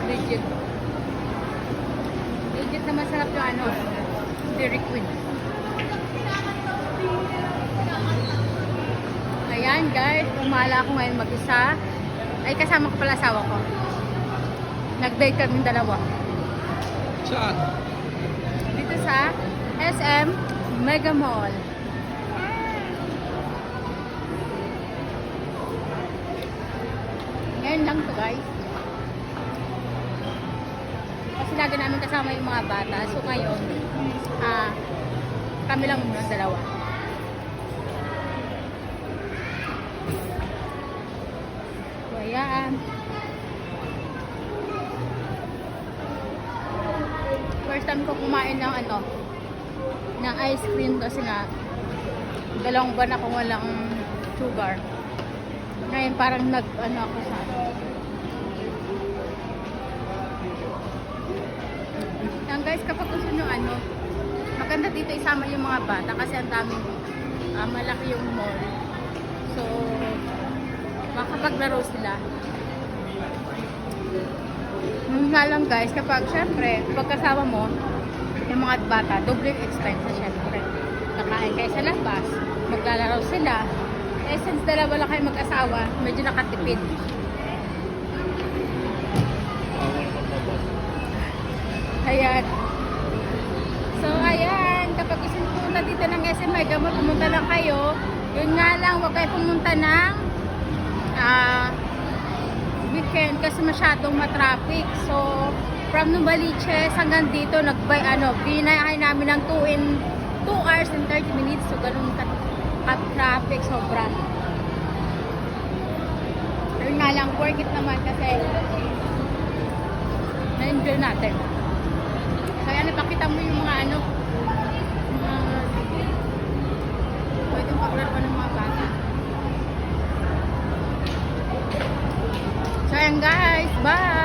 Legit. Legit na masarap yung ano, Dairy Queen. Ayan guys, umala ako ngayon mag-isa. Ay kasama ko pala asawa ko. Nag-date kami dalawa. Saan? Dito sa SM Mega Mall. Ngayon lang to guys. Kasi lagi namin kasama yung mga bata. So ngayon, ah, kami lang muna dalawa. So ayan. First time ko kumain ng ano, ng ice cream kasi nga dalawang buwan akong walang sugar. Ngayon parang nag ano ako sa guys, kapag gusto nyo ano, maganda dito isama yung mga bata kasi ang daming ah, malaki yung mall. So, makapaglaro sila. Yun nga lang guys, kapag syempre, pag kasama mo, yung mga bata, doble yung expense na syempre. Kakain kayo sa labas, maglalaro sila. Eh, since dalawa lang kayo mag-asawa, medyo nakatipid. Ayan. So, ayan. Kapag nyo pumunta dito ng SM Mega pumunta lang kayo. Yun nga lang, huwag kayo pumunta ng ah, weekend kasi masyadong matraffic. So, from Nubaliches hanggang dito, nagbay, ano, binayahay namin ng 2 in 2 hours and 30 minutes. So, ganun ka, traffic sobra. Yun nga lang, worth it naman kasi na-enjoy natin. Kaya napakita mo yung mga ano, mga pwedeng paglaro ng mga bata. So, ayan guys.